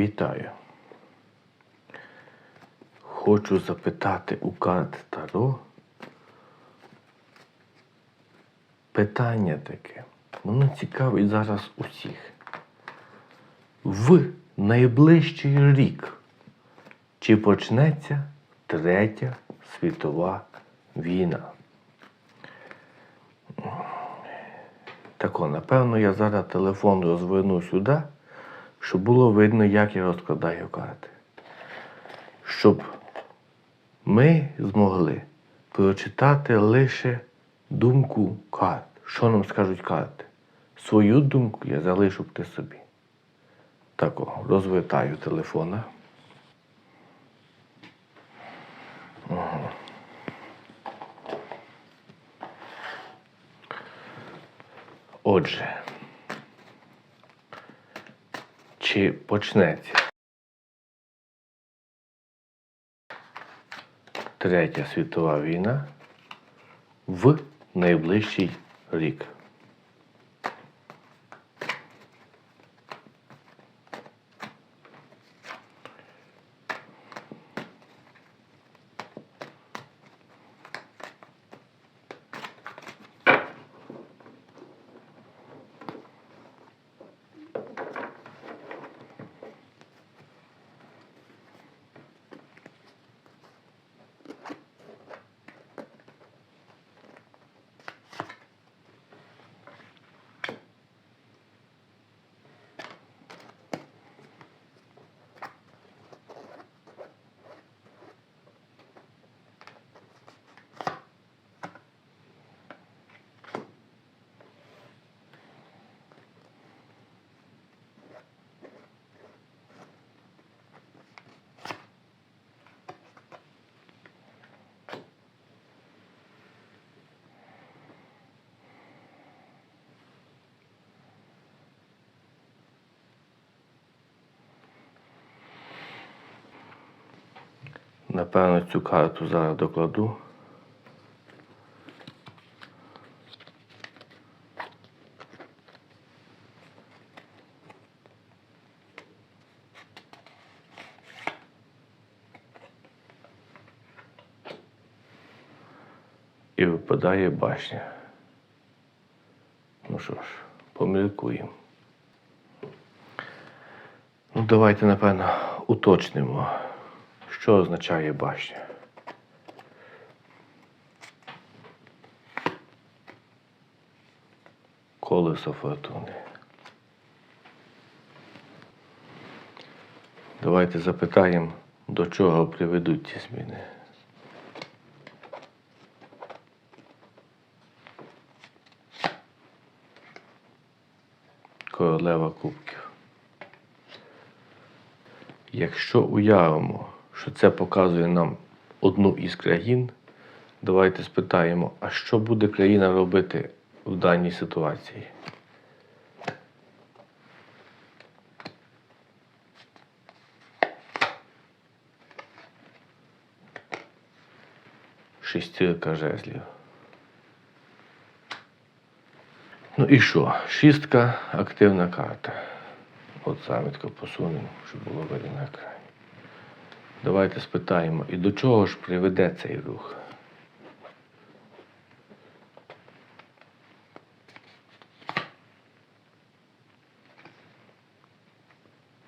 Вітаю. Хочу запитати у карт Таро. Питання таке. Воно цікавить зараз усіх. В найближчий рік чи почнеться Третя світова війна? Тако, напевно, я зараз телефон розверну сюди, щоб було видно, як я розкладаю карти. Щоб ми змогли прочитати лише думку карт. Що нам скажуть карти? Свою думку я залишу при собі. Тако, розвертаю телефона. Ага. Отже, чи почнеться Третя світова війна в найближчий рік? Напевно, цю карту зараз докладу. І випадає башня. Ну що ж, поміркуємо. Ну, давайте, напевно, уточнимо, що означає башня. Колесо фортуни. Давайте запитаємо, до чого приведуть ці зміни. Королева кубків. Якщо уявимо, що це показує нам одну із країн, давайте спитаємо, а що буде країна робити в даній ситуації? Шістірка жезлів. Ну і що? Шістка активна карта. От самітко посунемо, щоб було видно на екрані. Давайте спитаємо, і до чого ж приведе цей рух?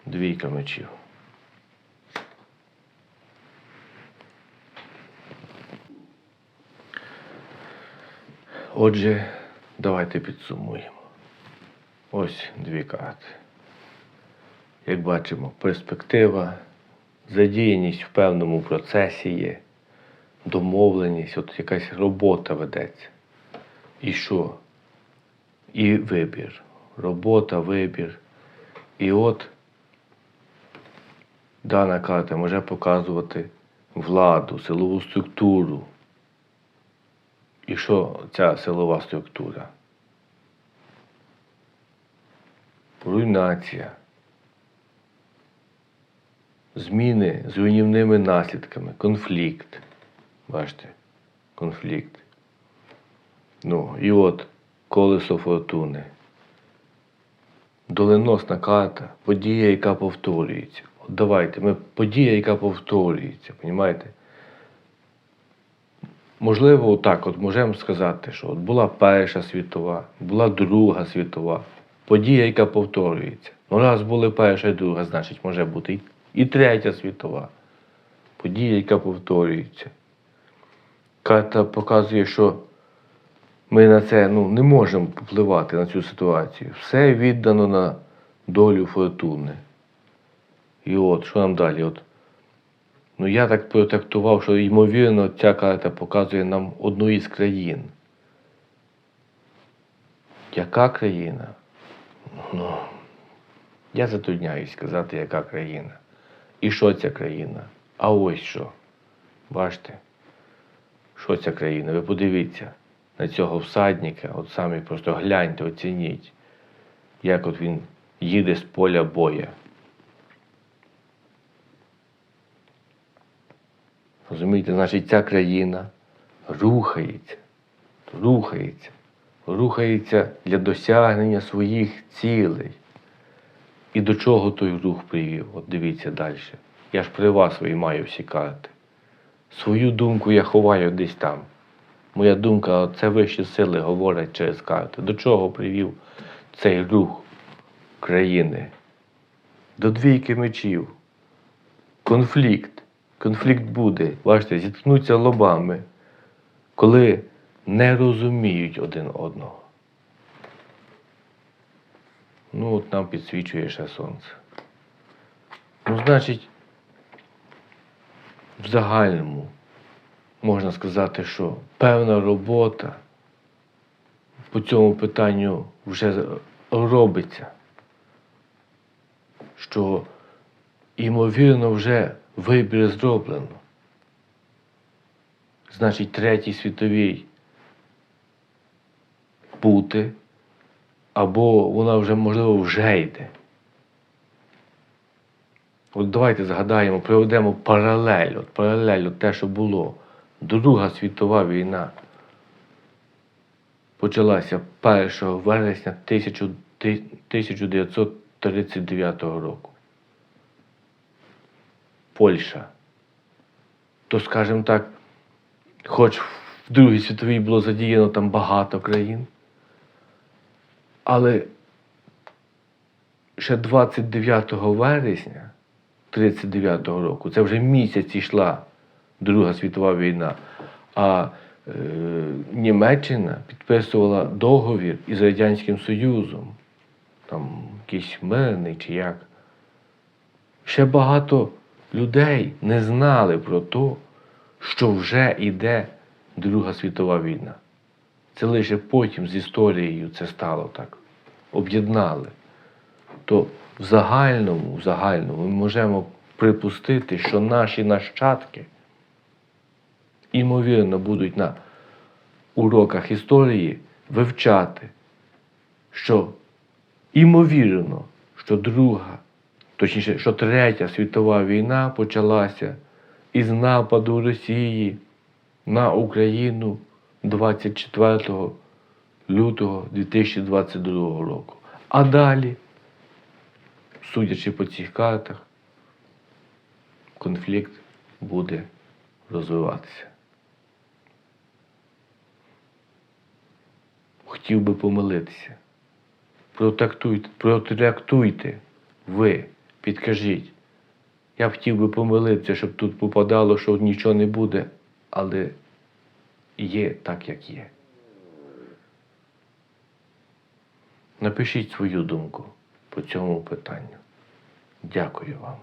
Двійка мечів. Отже, давайте підсумуємо. Ось дві карти. Як бачимо, перспектива, задіяність в певному процесі є, домовленість, от якась робота ведеться. І що? І вибір. Робота, вибір. І от дана карта може показувати владу, силову структуру. І що ця силова структура? Руйнація. Зміни з руйнівними наслідками, конфлікт. Бачите, конфлікт. Ну, і от колесо фортуни. доленосна карта, подія, яка повторюється. От давайте, ми подія, яка повторюється, понімаєте? Можливо, отак, от можемо сказати, що от була Перша світова, була Друга світова, подія, яка повторюється. Ну, раз були Перша і Друга, значить може бути і, і Третя світова. Подія, яка повторюється. Карта показує, що ми на це ну, не можемо впливати на цю ситуацію. Все віддано на долю фортуни. І от, що нам далі? От, ну я так протрактував, що ймовірно ця карта показує нам одну із країн. Яка країна? Ну, я затрудняюсь сказати, яка країна. І що ця країна? А ось що. Бачите? Що ця країна? Ви подивіться на цього всадника, от самі просто гляньте, оцініть, як от він їде з поля боя. Розумієте, значить, ця країна рухається, рухається, рухається для досягнення своїх цілей. І до чого той рух привів? От дивіться далі. Я ж при вас свої маю всі карти. Свою думку я ховаю десь там. Моя думка, це вищі сили говорять через карти. До чого привів цей рух країни? До двійки мечів. Конфлікт. Конфлікт буде. Бачите, зіткнуться лобами, коли не розуміють один одного. Ну, от нам підсвічує ще сонце. Ну, значить, в загальному можна сказати, що певна робота по цьому питанню вже робиться, що ймовірно вже вибір зроблено. Значить, третій світовій бути, або вона вже, можливо, вже йде. От давайте згадаємо, проведемо паралель, от паралель от те, що було. Друга світова війна почалася 1 вересня 1939 року. Польща. То, скажімо так, хоч в Другій світовій було задіяно там багато країн, але ще 29 вересня 1939 року, це вже місяць йшла Друга світова війна, а е, Німеччина підписувала договір із Радянським Союзом, там якийсь мирний чи як. Ще багато людей не знали про те, що вже йде Друга світова війна. Це лише потім з історією це стало так. Об'єднали. То в загальному, в загальному ми можемо припустити, що наші нащадки, імовірно, будуть на уроках історії вивчати, що імовірно, що друга, точніше, що третя світова війна почалася із нападу Росії на Україну 24 лютого 2022 року. А далі, судячи по цих картах, конфлікт буде розвиватися. Хотів би помилитися. Протактуйте, протрактуйте ви, підкажіть. Я хотів би помилитися, щоб тут попадало, що нічого не буде, але є так, як є. Напишіть свою думку по цьому питанню. Дякую вам.